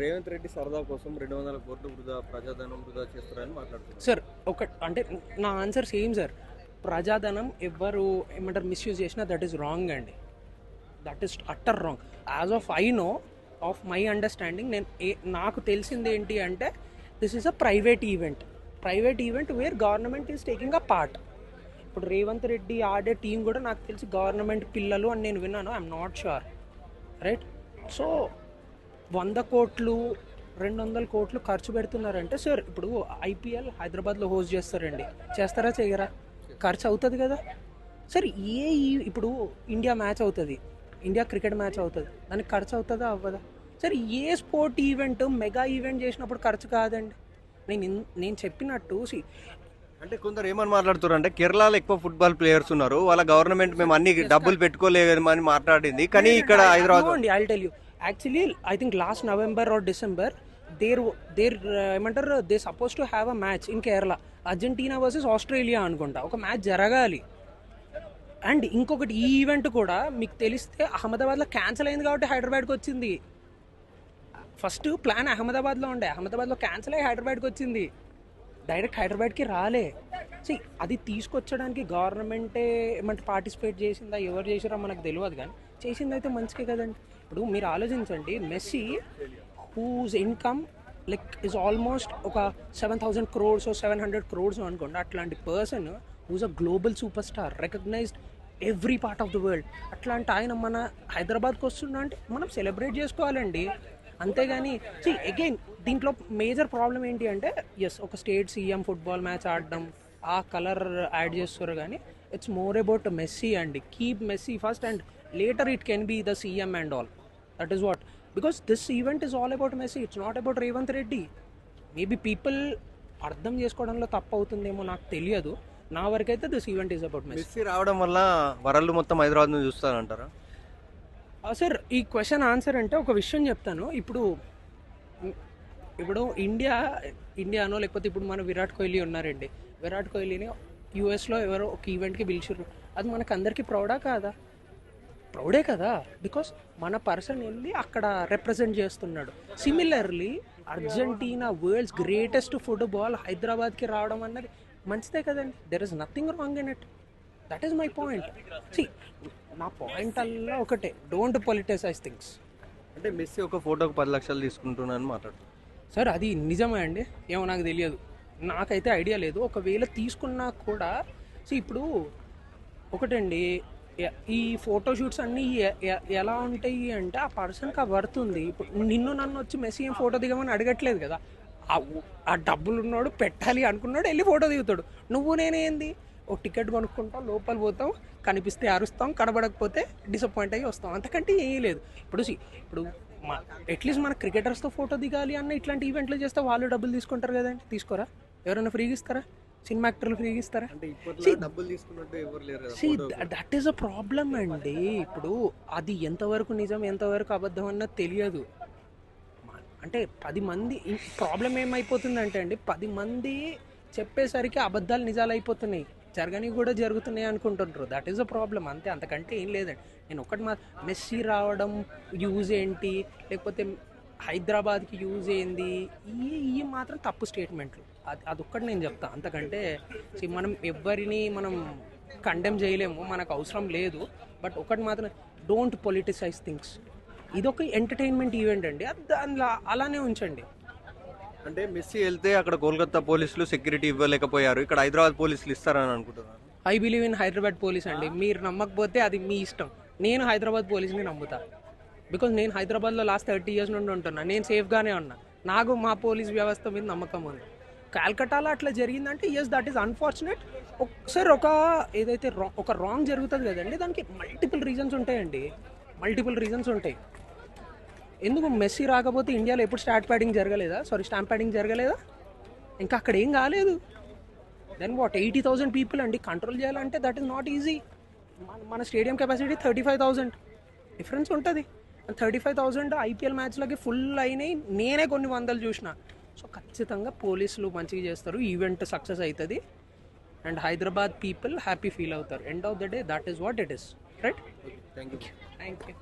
రేవంత్ రెడ్డి సరదా కోసం రెండు వందల కోట్లు వృధా ప్రజాధనం వృధా చేస్తారని మాట్లాడుతున్నారు. సార్ ఒక అంటే నా ఆన్సర్ సేమ్ సార్. ప్రజాధనం ఎవ్వరు ఏమంటారు మిస్యూజ్ చేసినా దట్ ఈస్ రాంగ్ అండి. That is utter wrong as of I know of my understanding నేను ఏ నాకు తెలిసింది ఏంటి అంటే this is a private event private event where government is taking a part ఇప్పుడు రేవంత్ రెడ్డి ఆడే టీం కూడా నాకు తెలిసి గవర్నమెంట్ పిల్లలు అని నేను విన్నాను I'm not sure right so వంద కోట్లు రెండు వందల కోట్లు ఖర్చు పెడుతున్నారంటే సార్ ఇప్పుడు ఐపీఎల్ హైదరాబాద్లో హోస్ట్ చేస్తారండి. చేస్తారా చేయరా? ఖర్చు అవుతుంది కదా. సార్ ఏ ఈ- ఇప్పుడు ఇండియా మ్యాచ్ అవుతుంది. ఇండియా క్రికెట్ మ్యాచ్ అవుతుంది. దానికి ఖర్చు అవుతుందా అవ్వదా? సార్ ఏ స్పోర్ట్ ఈవెంట్ మెగా ఈవెంట్ చేసినప్పుడు ఖర్చు కాదండి. నేను నేను చెప్పినట్టు అంటే కొందరు ఏమని మాట్లాడుతున్నారు అంటే కేరళలో ఎక్కువ ఫుట్బాల్ ప్లేయర్స్ ఉన్నారు. వాళ్ళ గవర్నమెంట్ మేము అన్ని డబ్బులు పెట్టుకోలేమని మాట్లాడింది. కానీ ఇక్కడ హైదరాబాద్ అండి I tell you actually I think last November or December there there ఏమంటారు? They suppose to have a match in Kerala Argentina versus Australia అనుకుంటా. ఒక మ్యాచ్ జరగాలి. అండ్ ఇంకొకటి ఈ ఈవెంట్ కూడా మీకు తెలిస్తే అహ్మదాబాద్లో క్యాన్సిల్ అయింది కాబట్టి హైదరాబాద్కి వచ్చింది. ఫస్ట్ ప్లాన్ అహ్మదాబాద్లో ఉండే. అహ్మదాబాద్లో క్యాన్సిల్ అయ్యి హైదరాబాద్కి వచ్చింది. డైరెక్ట్ హైదరాబాద్కి రాలే. సో అది తీసుకొచ్చడానికి గవర్నమెంటే ఏమంటే పార్టిసిపేట్ చేసిందా ఎవరు చేసారో మనకు తెలియదు కానీ చేసిందైతే మంచికే కదండి. ఇప్పుడు మీరు ఆలోచించండి Messi whose income like is almost ఒక seven thousand crores seven hundred crores అనుకోండి అట్లాంటి person whose a global superstar recognised every part of the world అట్లాంటి ఆయన మన హైదరాబాద్కి వస్తున్నా అంటే మనం సెలబ్రేట్ చేసుకోవాలండి. అంతేగాని సి అగైన్ దీంట్లో మేజర్ ప్రాబ్లం ఏంటి అంటే ఎస్ ఒక స్టేట్ సీఎం ఫుట్బాల్ మ్యాచ్ ఆడడం ఆ కలర్ యాడ్ చేస్తారు కానీ ఇట్స్ మోర్ అబౌట్ మెస్సీ అండి keep Messi first and later it can be the CM and all that is what because this event is all about Messi it's not about Revanth Reddy maybe people అర్థం చేసుకోవడంలో తప్పు అవుతుందేమో నాకు తెలియదు. నా వరకైతే this event is about Messi Messi రావడం వల్ల వరల్డ్ మొత్తం హైదరాబాద్ నుంచి చూస్తారంటారా సార్ ఈ క్వశ్చన్ ఆన్సర్ అంటే ఒక విషయం చెప్తాను. ఇప్పుడు ఇప్పుడు ఇండియా ఇండియానో లేకపోతే ఇప్పుడు మన విరాట్ కోహ్లీ ఉన్నారండి. విరాట్ కోహ్లీని యూఎస్లో ఎవరో ఒక ఈవెంట్కి పిలిచిర్రు. అది మనకు అందరికీ ప్రౌడా కాదా? ప్రౌడే కదా? బికాస్ మన పర్సన్ వెళ్ళి అక్కడ రిప్రజెంట్ చేస్తున్నాడు. Similarly Argentina world's greatest football హైదరాబాద్కి రావడం అన్నది మంచిదే కదండి. There is nothing wrong in it that is my point see నా పాయింట్ అల్లా ఒకటే. డోంట్ పొలిటిసైజ్ థింగ్స్ అంటే మెస్సీ ఒక ఫోటోకి పది లక్షలు తీసుకుంటున్నాను మాట్లాడుతున్నారు సార్ అది నిజమే అండి. ఏమో నాకు తెలియదు. నాకైతే ఐడియా లేదు. ఒకవేళ తీసుకున్నా కూడా సో ఇప్పుడు ఒకటండి ఈ ఫోటోషూట్స్ అన్నీ ఎ- ఎలా ఉంటాయి అంటే ఆ పర్సన్కి ఆ వర్త్ ఉంది ఇప్పుడు నిన్ను నన్ను వచ్చి మెస్సీ ఏం ఫోటో దిగమని అడగట్లేదు కదా. ఆ ఆ డబ్బులు ఉన్నాడు పెట్టాలి అనుకున్నాడు వెళ్ళి ఫోటో దిగుతాడు. నువ్వు నేనేంది? ఓ టికెట్ కొనుక్కుంటాం లోపల పోతాం కనిపిస్తే అరుస్తాం కనబడకపోతే డిసప్పాయింట్ అయ్యి వస్తాం. అంతకంటే ఏం లేదు. ఇప్పుడు ఇప్పుడు అట్లీస్ట్ మన క్రికెటర్స్తో ఫోటో దిగాలి అన్న ఇట్లాంటి ఈవెంట్లు చేస్తే వాళ్ళు డబ్బులు తీసుకుంటారు కదండి తీసుకోరా? ఎవరైనా ఫ్రీగా ఇస్తారా? సినిమా యాక్టర్లు ఫ్రీగా ఇస్తారా? దట్ ఈస్ అ ప్రాబ్లం అండి. ఇప్పుడు అది ఎంతవరకు నిజం ఎంతవరకు అబద్ధం అన్నది తెలియదు. అంటే పది మంది ప్రాబ్లం ఏమైపోతుందంటే అండి పది మంది చెప్పేసరికి అబద్ధాలు నిజాలు అయిపోతున్నాయి జరగని కూడా జరుగుతున్నాయి అనుకుంటుంటారు దట్ ఈస్ అ ప్రాబ్లం అంతే అంతకంటే ఏం లేదండి. నేను ఒకటి మా మెస్సీ రావడం యూజ్ ఏంటి? లేకపోతే హైదరాబాద్కి యూజ్ ఏంది? ఈ ఈ మాత్రం తప్పు స్టేట్మెంట్లు అది అదొక్కటి నేను చెప్తాను అంతకంటే మనం ఎవ్వరిని మనం కండెమ్ చేయలేము. మనకు అవసరం లేదు. బట్ ఒకటి మాత్రం డోంట్ పొలిటిసైజ్ థింగ్స్ ఇదొక ఎంటర్టైన్మెంట్ ఈవెంట్ అండి. అది దానిలో అలానే ఉంచండి. అంటే మెస్సీ వెళ్తే అక్కడ కోల్కతా పోలీసులు సెక్యూరిటీ ఇవ్వలేకపోయారు. ఇక్కడ హైదరాబాద్ పోలీసులు ఇస్తారని అనుకుంటున్నాను. I believe in Hyderabad police అండి. మీరు నమ్మకపోతే అది మీ ఇష్టం. నేను హైదరాబాద్ పోలీస్ని నమ్ముతా. బికాజ్ నేను హైదరాబాద్లో లాస్ట్ థర్టీ ఇయర్స్ నుండి ఉంటున్నా. నేను సేఫ్గానే ఉన్నా. నాకు మా పోలీస్ వ్యవస్థ మీద నమ్మకం ఉంది. కాల్కటాలో అట్లా జరిగిందంటే ఎస్ దట్ ఈస్ అన్ఫార్చునేట్ ఒకసారి ఒక ఏదైతే రా ఒక రాంగ్ జరుగుతుంది కదండి దానికి మల్టిపుల్ రీజన్స్ ఉంటాయండి. మల్టిపుల్ రీజన్స్ ఉంటాయి. ఎందుకు మెస్సీ రాకపోతే ఇండియాలో ఎప్పుడు స్టార్ట్ ప్యాడింగ్ జరగలేదా? సారీ స్టాంప్ ప్యాడింగ్ జరగలేదా? ఇంకా అక్కడ ఏం కాలేదు. Then what eighty thousand people అండి. కంట్రోల్ చేయాలంటే దట్ ఈస్ నాట్ ఈజీ మన మన stadium capacity thirty five thousand difference ఉంటుంది థర్టీ ఫైవ్ థౌసండ్ ఐపీఎల్ మ్యాచ్లకి ఫుల్ అయినాయి. నేనే కొన్ని వందలు చూసిన. సో ఖచ్చితంగా పోలీసులు మంచిగా చేస్తారు. ఈవెంట్ సక్సెస్ అవుతుంది and Hyderabad people happy feel అవుతారు. End of the day that is what it is right thank you thank you